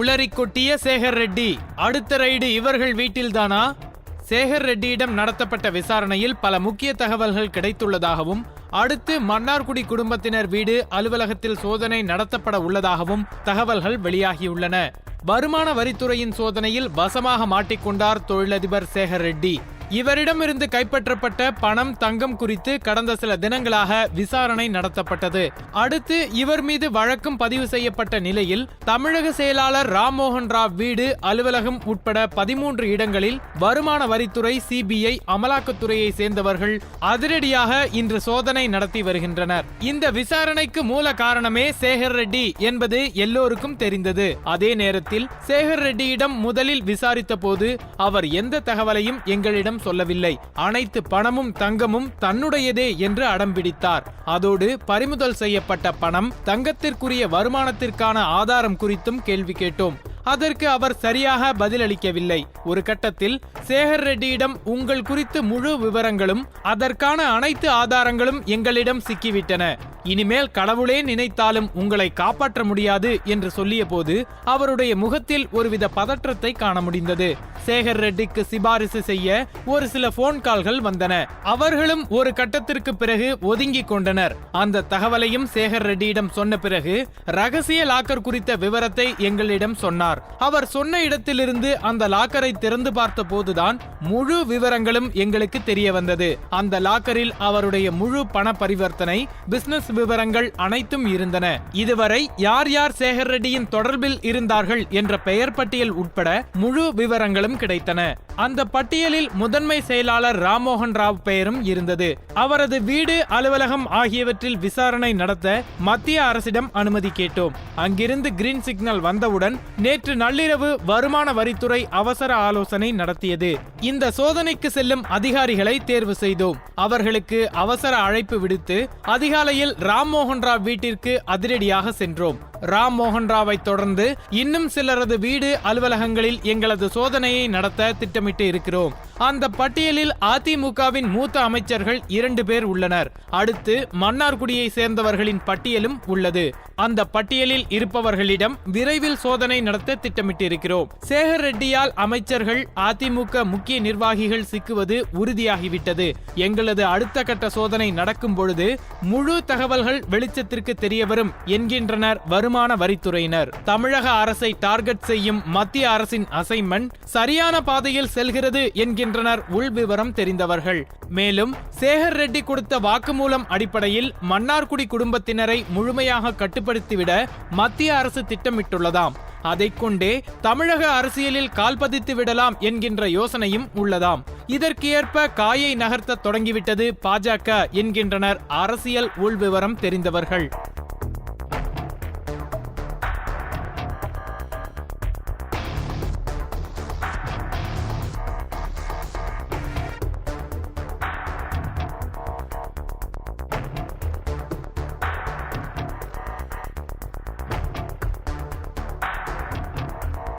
உளறி கொட்டிய சேகர் ரெட்டி. அடுத்த ரைடு இவர்கள் வீட்டில்தானா? சேகர் ரெட்டியிடம் நடத்தப்பட்ட விசாரணையில் பல முக்கிய தகவல்கள் கிடைத்துள்ளதாகவும் அடுத்து மன்னார்குடி குடும்பத்தினர் வீடு அலுவலகத்தில் சோதனை நடத்தப்பட உள்ளதாகவும் தகவல்கள் வெளியாகியுள்ளன. வருமான வரித்துறையின் சோதனையில் வசமாக மாட்டிக்கொண்டார் தொழிலதிபர் சேகர் ரெட்டி. இவரிடமிருந்து கைப்பற்றப்பட்ட பணம் தங்கம் குறித்து கடந்த சில தினங்களாக விசாரணை நடத்தப்பட்டது. அடுத்து இவர் மீது வழக்கும் பதிவு செய்யப்பட்ட நிலையில் தமிழக செயலாளர் ராம்மோகன் ராவ் வீடு அலுவலகம் உட்பட பதிமூன்று இடங்களில் வருமான வரித்துறை சிபிஐ அமலாக்கத்துறையை சேர்ந்தவர்கள் அதிரடியாக இன்று சோதனை நடத்தி வருகின்றனர். இந்த விசாரணைக்கு மூல காரணமே சேகர் ரெட்டி என்பது எல்லோருக்கும் தெரிந்தது. அதே நேரத்தில் சேகர் ரெட்டியிடம் முதலில் விசாரித்த போது அவர் எந்த தகவலையும் எங்களிடம் சொல்லவில்லை. அனைத்து பணமும் தங்கமும் தன்னுடையதே என்று அடம்பிடித்தார் அதோடு பறிமுதல் செய்யப்பட்ட பணம் தங்கத்திற்குரிய வருமானத்திற்கான ஆதாரம் குறித்தும் கேள்வி கேட்டோம். அதற்கு அவர் சரியாக பதிலளிக்கவில்லை. ஒரு கட்டத்தில் சேகர் ரெட்டியிடம் உங்கள் குறித்து முழு விவரங்களும் அதற்கான அனைத்து ஆதாரங்களும் எங்களிடம் சிக்கிவிட்டன. இனிமேல் கடவுளே நினைத்தாலும் உங்களை காப்பாற்ற முடியாது என்று சொல்லிய போது அவருடைய முகத்தில் ஒருவித பதற்றத்தை காண முடிந்தது. சேகர் ரெட்டிக்கு சிபாரிசு செய்ய ஒரு சில போன் கால்கள் வந்தன. அவர்களும் ஒரு கட்டத்திற்கு பிறகு ஒதுங்கிக் கொண்டனர். அந்த தகவலையும் சேகர் ரெட்டியிடம் சொன்ன பிறகு ரகசிய லாக்கர் குறித்த விவரத்தை எங்களிடம் சொன்னார். அவர் சொன்ன இடத்திலிருந்து அந்த லாக்கரை திறந்து பார்த்த போதுதான் முழு விவரங்களும் எங்களுக்கு தெரிய வந்தது. அந்த லாக்கரில் அவருடைய முழு பண பரிவர்த்தனை பிசினஸ் விவரங்கள் அனைத்தும் இருந்தன. இதுவரை யார் யார் சேகர் ரெட்டியின் தொடர்பில் இருந்தார்கள் என்ற பெயர் பட்டியல் உட்பட முழு விவரங்களும் கிடைத்தன. அந்த பட்டியலில் முதன்மை செயலாளர் ராம்மோகன் ராவ் பெயரும் இருந்தது. அவரது வீடு அலுவலகம் ஆகியவற்றில் விசாரணை நடத்த மத்திய அரசிடம் அனுமதி கேட்டோம். அங்கிருந்து கிரீன் சிக்னல் வந்தவுடன் நேற்று நள்ளிரவு வருமான வரித்துறை அவசர ஆலோசனை நடத்தியது. இந்த சோதனைக்கு செல்லும் அதிகாரிகளை தேர்வு செய்தோம். அவர்களுக்கு அவசர அழைப்பு விடுத்து அதிகாலையில் ராம்மோகன் ராவ் வீட்டிற்கு அதிரடியாக சென்றோம். ராம் மோகன் ராவை தொடர்ந்து இன்னும் சிலரது வீடு அலுவலகங்களில் எங்களது சோதனையை நடத்த திட்டமிட்டு இருக்கிறோம். அந்த பட்டியலில் அதிமுகவின் மூத்த அமைச்சர்கள் இரண்டு பேர் உள்ளனர். அடுத்து மன்னார்குடியை சேர்ந்தவர்களின் பட்டியலும் உள்ளது. அந்த பட்டியலில் இருப்பவர்களிடம் விரைவில் சோதனை நடத்த திட்டமிட்டிருக்கிறோம். சேகர் ரெட்டியால் அமைச்சர்கள் அதிமுக முக்கிய நிர்வாகிகள் சிக்குவது உறுதியாகிவிட்டது. எங்களது அடுத்த கட்ட சோதனை நடக்கும் பொழுது முழு தகவல்கள் வெளிச்சத்திற்கு தெரியவரும் என்கின்றனர் வருமான வரித்துறையினர். தமிழக அரசை டார்கெட் செய்யும் மத்திய அரசின் அசைன்மெண்ட் சரியான பாதையில் செல்கிறது என்கின்றனர் உள்விவரம் தெரிந்தவர்கள். மேலும் சேகர் ரெட்டி கொடுத்த வாக்குமூலம் அடிப்படையில் மன்னார்குடி குடும்பத்தினரை முழுமையாக கட்டுப்படுத்திவிட மத்திய அரசு திட்டமிட்டுள்ளதாம். அதை கொண்டே தமிழக அரசியலில் கால்பதித்து விடலாம் என்கின்ற யோசனையும் உள்ளதாம். இதற்கேற்ப காயை நகர்த்த தொடங்கிவிட்டது பாஜக என்கின்றனர் அரசியல் உள்விவரம் தெரிந்தவர்கள்.